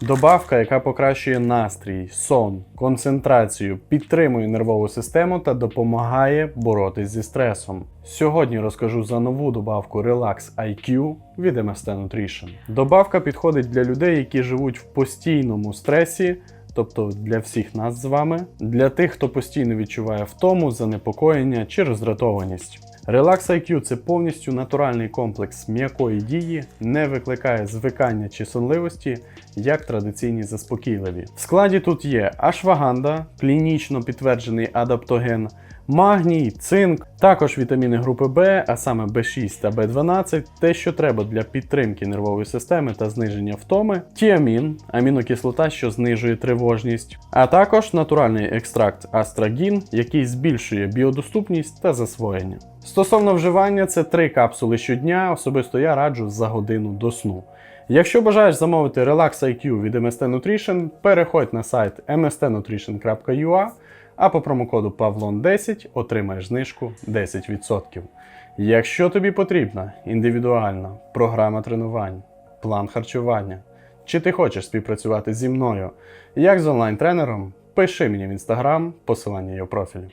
Добавка, яка покращує настрій, сон, концентрацію, підтримує нервову систему та допомагає боротись зі стресом. Сьогодні розкажу за нову добавку Relax IQ від MST Nutrition. Добавка підходить для людей, які живуть в постійному стресі. Тобто для всіх нас з вами, для тих, хто постійно відчуває втому, занепокоєння чи роздратованість. Relax IQ – це повністю натуральний комплекс м'якої дії, не викликає звикання чи сонливості, як традиційні заспокійливі. В складі тут є ашваганда, клінічно підтверджений адаптоген, магній, цинк, також вітаміни групи Б, а саме В6 та В12, те, що треба для підтримки нервової системи та зниження втоми, тіамін, амінокислота, що знижує тривожність, а також натуральний екстракт астрагін, який збільшує біодоступність та засвоєння. Стосовно вживання, це 3 капсули щодня, особисто я раджу за годину до сну. Якщо бажаєш замовити Relax IQ від MST Nutrition, переходь на сайт mstnutrition.ua, а по промокоду PAVLON10 отримаєш знижку 10%. Якщо тобі потрібна індивідуальна програма тренувань, план харчування, чи ти хочеш співпрацювати зі мною як з онлайн-тренером, пиши мені в інстаграм, посилання є у профілі.